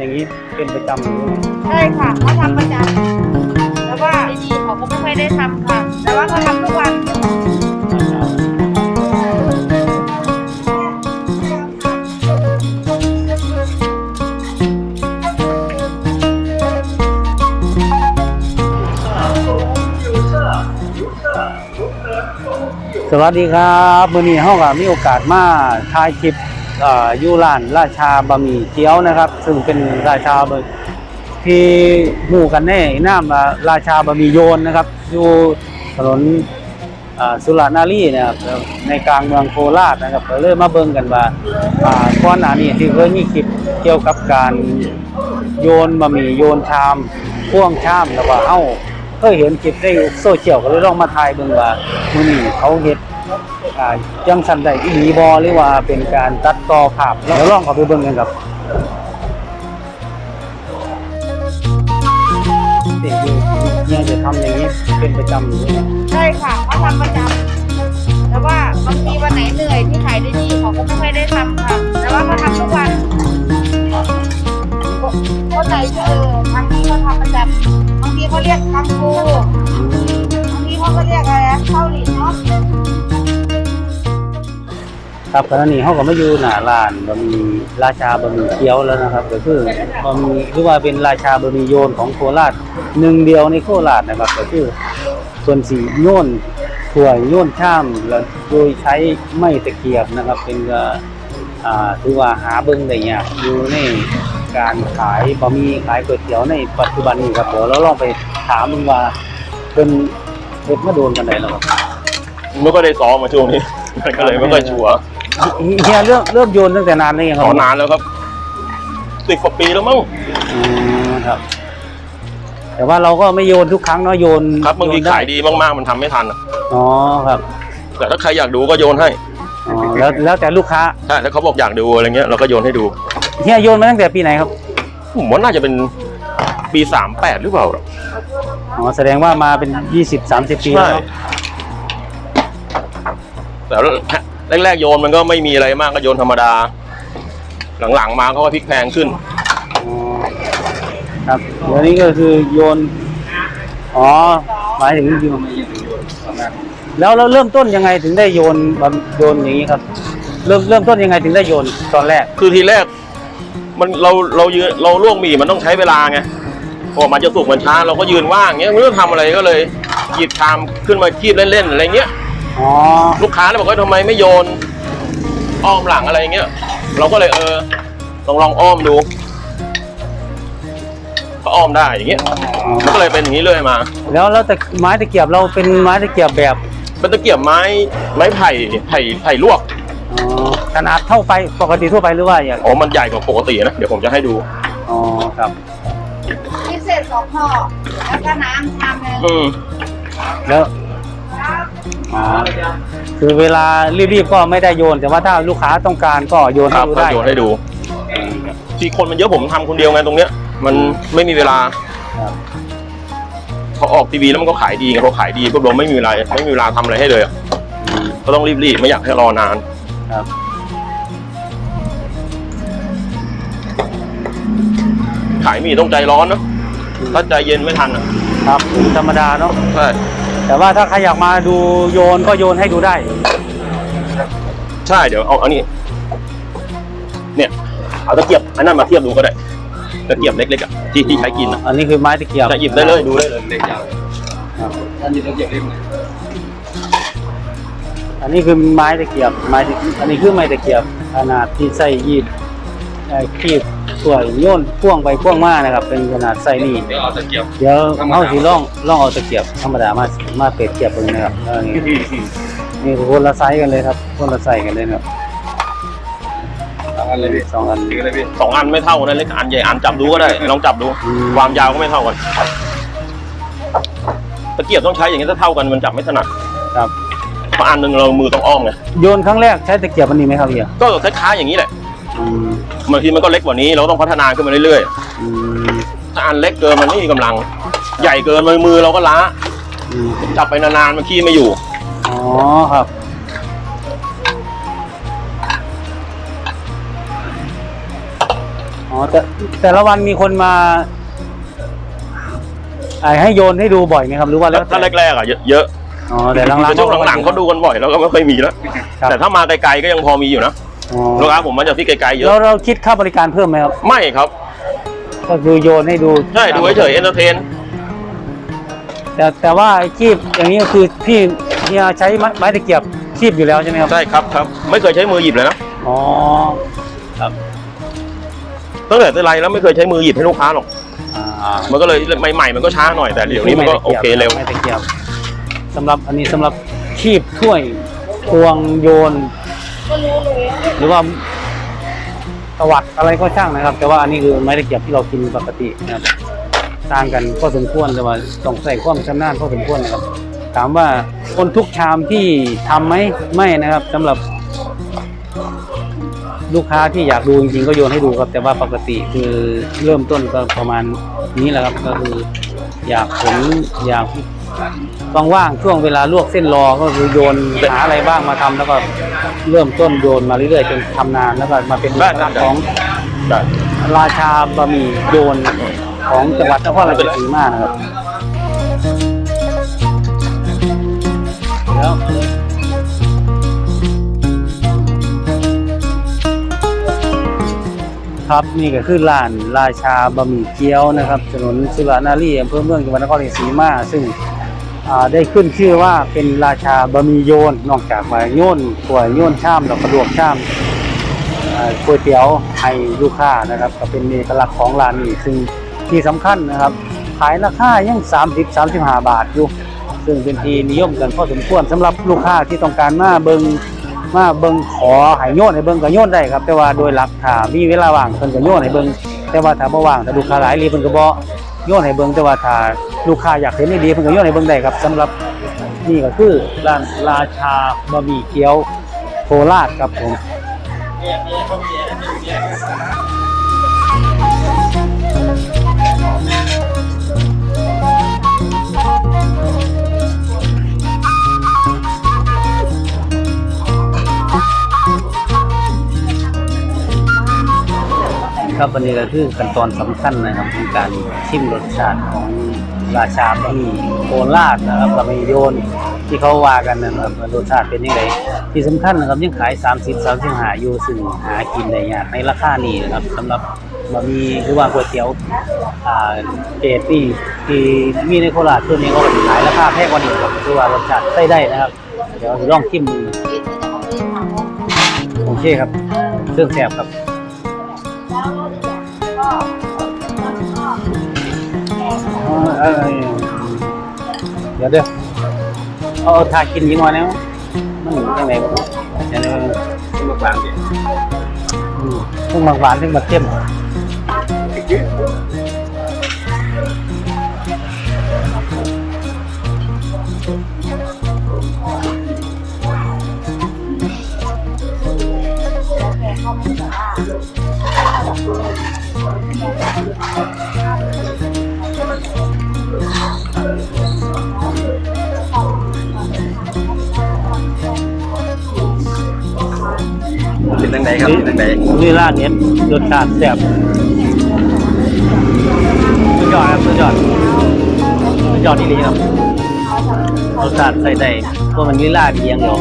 อย่างนี้เป็นประจำหรือไงใช่ค่ะเขาทำประจำแต่ว่าที่นี่เขาก็ไม่ค่อยได้ทำค่ะ แต่ว่าเขาทำทุกวันสวัสดีครับ มื้อนี้เฮาก็มีโอกาสมาถ่ายคลิปเอยู่ร้านราชาบะหมี่เกี๊ยวนะครับ ซึ่งเป็นราชาบะที่หมู่กันแน่นามาราชาบะหมี่โยนนะครับ อยู่ถนนสุรานารีนะครับในกลางเมืองโคราชนะครับก็เลยมาเบิ่งกันว่าก่อนหน้านี้ที่เคยมีคลิปเกี่ยวกับการโยนบะหมี่โยนชามพ่วงชามแล้วก็เอ้าเคยเห็นคลิปในโซเชียลก็เลยลองมาถ่ายเบิ่งว่ามื้อนี้เขาเฮ็ด อ่าจังซั่นได้อีหลีบ่หรือว่าเป็นการตัดต่อภาพแล้วลองเข้าไปเบิ่งกันครับเด็กๆเนี่ยจะทำอย่างนี้เป็นประจำอยู่เนี่ยใช่ค่ะเขาทำประจำแต่ว่าบางทีวันไหนเหนื่อยที่ขายได้ดีเขาก็ไม่ค่อยได้ทำค่ะแต่ว่าเขาทำทุกวันคนไหนเออบางทีเขาทำประจำบางทีเขาเรียกทำปูบางทีเขาก็เรียกอะไรนะข้าหลินเนาะ ครับขณะนี้เขาก็มาอยู่หน้าร้านบะหมี่ราชาบะหมี่เกี๊ยวแล้วนะครับ ก็คือบะหมี่หรือว่าเป็นราชาบะหมี่โยนของโคราชหนึ่งเดียวในโคราชนะครับ ก็คือส่วนสีโยนถ้วยโยนชามแล้วโดยใช้ไม้ตะเกียบนะครับ เป็นก็อ่าถือว่าหาเบิ่งได้ยากอยู่ในการขายบะหมี่ขายก๋วยเตี๋ยวในปัจจุบันนี้ครับเดี๋ยวเราลองไปถามมันว่าเป็นเฮ็ดมาโดนกันได้แล้วครับไม่ก็ได้ซ้อมมาช่วงนี้ ก็เลยไม่ค่อยชัวร์เฮียเริ่มเริ่มโยนตั้งแต่นานเลยงคขรับอนานแล้วครับสิบกว่าปีแล้วมั้งอืมครับ แต่ว่าเราก็ไม่โยนทุกครั้งเนาะโยนครับบางทีโนไขายดีมากๆมันทำไม่ทันอะอ๋อครับแต่ถ้าใครอยากดูก็โยนให้อ๋อแล้วแล้วแต่ลูกค้าใช่ถ้าเขาบอกอยากดูอะไรเงี้ยเราก็โยนให้ดูเฮียโยนมาตั้งแต่ปีไหนครับผมว่าน่าจะเป็นปีสามแปดหรือเปล่า อ๋อแสดงว่ามาเป็นยี่สิบสามสิบปีแล้วเนอะ แต่แรกๆโยนมันก็ไม่มีอะไรมากก็โยนธรรมดา หลังๆมาเขาก็พลิกแพงขึ้นอ๋อครับเดี๋ยวนี้ก็คือโยน อ๋อหมายถึงโยนแล้วเราเริ่มต้นยังไงถึงได้โยนแบบโยนอย่างนี้ครับ เริ่มเริ่มต้นยังไงถึงได้โยนตอนแรก คือทีแรก มันเราเรายืนเราลวกหมี่มันต้องใช้เวลาไงพอมันจะสุกมันช้าเราก็ยืนว่างเงี้ยไม่รู้จะทำอะไรก็เลยหยิบชามขึ้นมาคีบเล่นๆอะไรเงี้ย อ๋อ ลูกค้าเลยบอกว่าทำไมไม่โยน อ้อมหลังอะไรเงี้ย เราก็เลยเออลองลองอ้อมดู ก็อ้อมได้อย่างเงี้ยมันก็เลยเป็นอย่างนี้เรื่อยมา แล้วแล้วแต่ไม้ตะเกียบเราเป็นไม้ตะเกียบแบบเป็นตะเกียบไม้ไม้ไผ่ไผ่ไผ่ลวกอ๋อขนาดเท่าไปปกติทั่วไปหรือว่าอย่างอ๋อมันใหญ่กว่าปกตินะเดี๋ยวผมจะให้ดูอ๋อครับ พิเศษสองห่อแล้วก็น้ำชามหนึง อืมแล้ว อ๋อคือเวลารีบๆก็ไม่ได้โยน แต่ว่าถ้าลูกค้าต้องการก็โยนคให้รับดูก็ได้โยนให้ดูที่คนมันเยอะผมทำคนเดียวไงตรงเนี้ย มันไม่มีเวลาครับพอออกทีวีแล้วมันก็ขายดีไงพอขายดีพวกเราไม่มีเวลาไม่มีเวลาทำอะไรให้เลยอะอืมก็ต้องรีบๆไม่อยากให้รอนาน ครับขายหมี่ต้องใจร้อนเนอะถ้าใจเย็นไม่ทันอะครับธรรมดาเนาะใช่ แต่ว่าถ้าใครอยากมาดูโยนก็โยนให้ดูได้ ใช่เดี๋ยวเอาอันนี้เนี่ยเอาตะเกียบอันนั้นมาเทียบดูก็ได้ตะเกียบเล็กๆอะที่ที่ใช้กินอะอันนี้คือไม้ตะเกียบจะหยิบได้เลยดูได้เลยครับอันนี้คือไม้ตะเกียบไม้ตะอันนี้คือไม้ตะเกียบขนาดที่ใส่ยีดเอ่อคีบ สวยโยนพ่วงไปพ่วงมานะครับ เป็นขนาดใส่นี่เดี๋ยวเอาตะเกียบเดี๋ยวเอาสิล่องล่องเอาตะเกียบธรรมดามามาเปรียบเทียบกันนะครับเออนี่นี่คนละไซส์กันเลยครับคนละไซส์กันเลยนะครับสองอันเลยพี่สองอันถือเลยพี่สองอันไม่เท่ากันนะเล็กอันใหญ่อันจับดูก็ได้ลองจับดูอืมความยาวก็ไม่เท่ากันตะเกียบต้องใช้อย่างนี้ถ้าเท่ากันมันจับไม่ถนัดครับเพราะอันหนึ่งเรามือต้องอ้อมไงโยนครั้งแรกใช้ตะเกียบอันนี้ไหมครับเฮียก็คล้ายๆอย่างนี้แหละอืม บางทีมันก็เล็กกว่านี้ เราต้องพัฒนาขึ้นมาเรื่อยอืมๆถ้าอันเล็กเกินมันไม่มีกำลัง ใหญ่เกินมือเราก็ล้าอืมจับไปนานๆมันขี้ไม่อยู่อ๋อครับอ๋อแต่แต่ละวันมีคนมาไอ้ให้โยนให้ดูบ่อยไหมครับหรือว่าแล้วถ้าแรกๆอะเยอะเยอะอ๋อแต่หลังๆแต่ช่วงหลังๆเขาดูกันบ่อยแล้วก็ไม่ค่อยมีแล้วครับแต่ถ้ามาไกลๆก็ยังพอมีอยู่นะอ๋อ ลูกค้าผมมาจากที่ไกลๆเยแล้วอะเราคิดค่าบริการเพิ่มไหมครับ ไม่ครับ ก็คือโยนให้ดูใช่ดูเฉยๆเอนเตอร์เทนแต่แต่ว่าไอ้คีบอย่างนี้ก็คือพี่เฮียใช้ไม้ไม้ตะเกียบคีบอยู่แล้วใช่ไหมครับ ใช่ครับครับ ไม่เคยใช้มือหยิบเลยนะอ๋อตั้งแต่แต่ไรแล้วไม่เคยใช้มือหยิบให้ลูกค้าหรอกอ่ามันก็เลยใหม่ๆมันก็ช้าหน่อยแต่เดี๋ยวนี้มันก็โอเคเร็วไม้ตะเกียบสำหรับอันนี้สำหรับคีบถ้วยพวงโยนก็รู้เลย หรือว่าตวัดอะไรก็ช่างนะครับ แต่ว่าอันนี้คือไม้ตะเกียบที่เรากินปกตินะครับต่างกันพอสมควรแต่ว่าต้องใส่ความชำนาญพอสมควรนะครับ ถามว่าคนทุกชามที่ทำไหมไม่นะครับสำหรับ ลูกค้าที่อยากดูจริงๆก็โยนให้ดูครับ แต่ว่าปกติคือเริ่มต้นก็ประมาณนี้แหละครับ ก็คืออยากผลอยาก ว่างๆช่วงเวลาลวกเส้นรอก็คือโยนหาอะไรบ้างมาทำแล้วก็เริ่มต้นโยนมาเรื่อยๆจนทำนานแล้วก็มาเป็นได้เอกลักษณ์ได้ของได้ราชาบะหมี่โยนของจังหวัดนครราชสีมานะครับ ครับนี่ก็คือร้านราชาบะหมี่เกี๊ยวนะครับถนนสุรานารีอำเภอเมืองจังหวัดนครราชสีมาซึ่งได้ขึ้นชื่อว่าเป็นราชาบะหมี่โยนนอกจากว่าโยนถ้วยโยนชามแล้วก็ลวกชามก๋วยเตี๋ยวให้ลูกค้านะครับ ก็เป็นเอกลักษณ์ของร้านนี้ซึ่งที่สำคัญนะครับ ขายราคายัง 30 35 บาทอยู่ ซึ่งเป็นที่นิยมกันพอสมควรสำหรับลูกค้าที่ต้องการมาเบิง มาเบิงขอให้โยนให้เบิงก็โยนได้ครับ แต่ว่าโดยหลักถ้ามีเวลาว่างเพิ่นก็โยนให้เบิงแต่ว่าถ้าบ่ว่างถ้าลูกค้าหลายรีเพิ่นก็บ่โยนให้เบิงแต่ว่าถ้าลูกค้าอยากเห็นดีเพิ่นก็โยนให้เบิงได้ครับสำหรับนี่ก็คือร้านราชาบะหมี่เกี๊ยวโคราชครับผม ครับวันนี้ก็คือขั้นตอนสำคัญนะครับในการชิมรสชาติของราชาบะหมี่โคราชนะครับบะหมี่โยนที่เขาว่ากันนะครับรสชาติเป็นยังไงที่สำคัญนะครับยังขาย 30 35อยู่ซึ่งหากินได้ยากในราคานี้นะครับสำหรับบะหมี่หรือว่าก๋วยเตี๋ยวอ่าเกรดที่ที่มีในโคราชตัวนี้ก็ขายราคาแพงกว่านี้ครับคือว่ารสชาติใช้ได้นะครับ เดี๋ยวลองชิมดูโอเคครับเครื่องแซ่บครับ เออเดี๋ยวเดี๋ยวเอาทากินยี่ห้อนี้มันอยู่ที่ไหนบ้างเดี๋ยวเดี๋ยวลูกหลานเนี่ยอืมซึ่งบางหวานซึ่งบางเข้ม เป็นตั้งไหนครับเป็นตั้งไหนนี่ร้านเนี้ยรสชาติแซ่บสุดยอดครับสุดยอดสุดยอดที่นี่ครับรสชาติใส่ได้เพราะมันลีลาดีอย่างเดียว